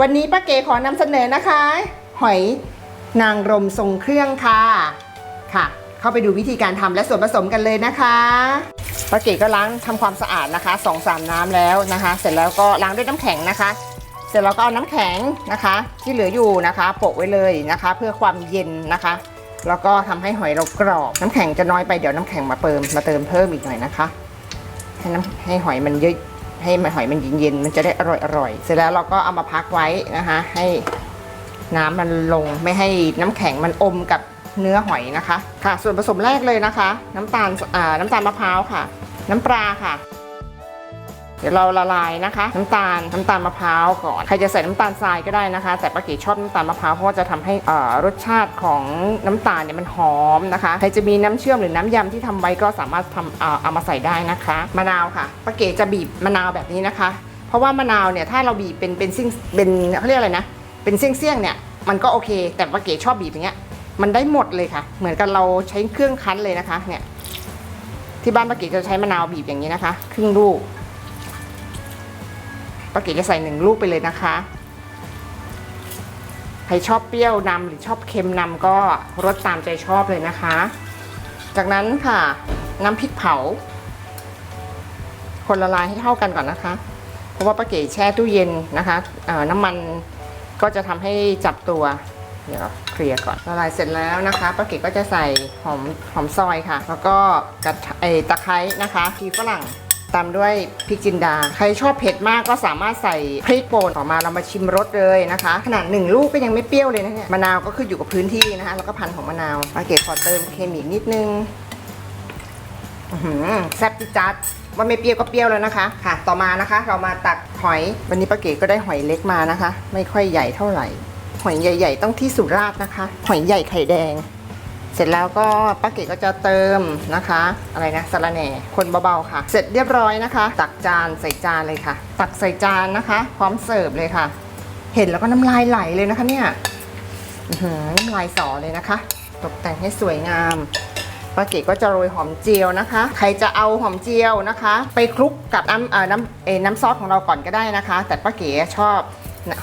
วันนี้ป้าเก๋ขอนำเสนอนะคะ หอยนางรมทรงเครื่องค่ะ ค่ะ เข้าไปดูวิธีการทำและส่วนผสมกันเลยนะคะป้าเก๋ก็ล้างทำความสะอาดนะคะสองสามน้ำแล้วนะคะ เสร็จแล้วก็ล้างด้วยน้ำแข็งนะคะ เสร็จแล้วก็เอาน้ำแข็งนะคะ ที่เหลืออยู่นะคะโปะไว้เลยนะคะ เพื่อความเย็นนะคะ แล้วก็ทำให้หอยเรากรอบน้ำแข็งจะน้อยไปเดี๋ยวน้ำแข็งมาเติมมาเติมเพิ่มอีกหน่อยนะคะให้น้ำให้หอยมันเยอะ ให้มันหอยมันเย็นๆมันจะได้อร่อยอร่อยเสร็จแล้วเราก็เอามาพักไว้นะคะ ให้น้ำมันลงไม่ให้น้ำแข็งมันอมกับเนื้อหอยนะคะ ค่ะ ส่วนผสมแรกเลยนะคะ น้ำตาลน้ำตาลมะพร้าวค่ะ น้ำปลาค่ะ เดี๋ยวเราละลายนะคะ น้ำตาลน้ำตาลมะพร้าวก่อนใครจะใส่น้ำตาลทรายก็ได้นะคะ แต่ป้าเก๋ชอบน้ำตาลมะพร้าวเพราะว่าจะทำให้รสชาติของน้ำตาลเนี่ยมันหอมนะคะใครจะมีน้ำเชื่อมหรือน้ำยำที่ทำไว้ก็สามารถทำเอามาใส่ได้นะคะมะนาวค่ะป้าเก๋จะบีบมะนาวแบบนี้นะคะ เพราะว่ามะนาวเนี่ยถ้าเราบีบเป็นเป็นซิ่งเป็นเขาเรียกอะไรนะเป็นเสี่ยงๆเนี่ยมันก็โอเค แต่ป้าเก๋ชอบบีบอย่างเงี้ยมันได้หมดเลยค่ะ เหมือนกับเราใช้เครื่องคั้นเลยนะคะเนี่ยที่บ้านป้าเก๋จะใช้มะนาวบีบอย่างนี้นะคะ ครึ่งลูก ป้าเก๋จะใส่หนึ่งลูกไปเลยนะคะใครชอบเปรี้ยวนำหรือชอบเค็มนำก็รสตามใจชอบเลยนะคะ จากนั้นค่ะน้ำพริกเผา คนละลายให้เท่ากันก่อนนะคะ เพราะว่าป้าเก๋แช่ตู้เย็นนะคะน้ำมันก็จะทำให้จับตัว เดี๋ยวเคลียร์ก่อนละลายเสร็จแล้วนะคะป้าเก๋ก็จะใส่หอมหอมซอยค่ะ แล้วก็กระทะเอ่อตะไคร้นะคะทีฝรั่ง ตามด้วยพริกจินดา ใครชอบเผ็ดมากก็สามารถใส่พริกป่นต่อมาเรามาชิมรสเลยนะคะ ขนาดหนึ่งลูกก็ยังไม่เปรี้ยวเลยนะเนี่ยมะนาวก็ขึ้นอยู่กับพื้นที่นะคะ แล้วก็พันธุ์ของมะนาวปาเก๋ขอเติมเคมีนิดนึงแซ่บจิจัดว่าไม่เปรี้ยวก็เปรี้ยวแล้วนะคะ ค่ะ ต่อมานะคะ เรามาตักหอย วันนี้ป้าเก๋ก็ได้หอยเล็กมานะคะ ไม่ค่อยใหญ่เท่าไหร่ หอยใหญ่ ๆ ต้องที่สุราษฎร์นะคะ หอยใหญ่ไข่แดง เสร็จแล้วก็ป้าเก๋ก็จะเติมนะคะ อะไรนะสะระแหน่คนเบาๆค่ะ เสร็จเรียบร้อยนะคะ ตักจานใส่จานเลยค่ะ ตักใส่จานนะคะ พร้อมเสิร์ฟเลยค่ะ เห็นแล้วก็น้ำลายไหลเลยนะคะเนี่ยน้ำลายสอเลยนะคะ ตกแต่งให้สวยงามป้าเก๋ก็จะโรยหอมเจียวนะคะ ใครจะเอาหอมเจียวนะคะ ไปคลุกกับน้ำเอ่อน้ำเอน้ำซอสของเราก่อนก็ได้นะคะ แต่ป้าเก๋ชอบ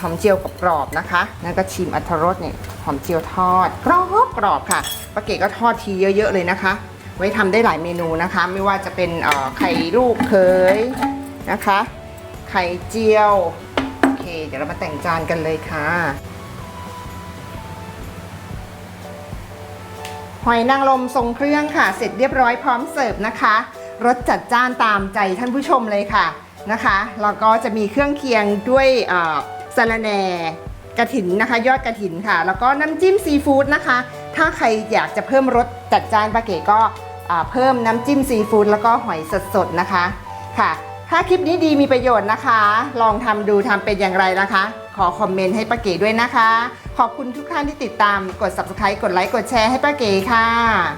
หอมเจียวกรอบๆนะคะ แล้วก็ชิมอัทรสเนี่ยหอมเจียวทอดกรอบกรอบค่ะ ป้าเก๋ก็ทอดทีเยอะ ๆ เลยนะคะ ไว้ทำได้หลายเมนูนะคะ ไม่ว่าจะเป็นไข่ลูกเคยนะคะ ไข่เจียว โอเค เดี๋ยวเรามาแต่งจานกันเลยค่ะ หอยนางรมทรงเครื่องค่ะ เสร็จเรียบร้อยพร้อมเสิร์ฟนะคะรสจัดจ้านตามใจท่านผู้ชมเลยค่ะนะคะแล้วก็จะมีเครื่องเคียงด้วยสะระแหน่กระถินนะคะ ยอดกระถินค่ะ แล้วก็น้ำจิ้มซีฟู้ดนะคะ ถ้าใครอยากจะเพิ่มรสจัดจ้านปาเก๋ก็เพิ่มน้ำจิ้มซีฟู้ดแล้วก็หอยสดๆนะคะค่ะ ถ้าคลิปนี้ดีมีประโยชน์นะคะ ลองทำดูทำเป็นอย่างไรนะคะ ขอคอมเมนต์ให้ป้าเก๋ด้วยนะคะ ขอบคุณทุกท่านที่ติดตามกด subscribe กดไลค์กดแชร์ให้ป้าเก๋ค่ะ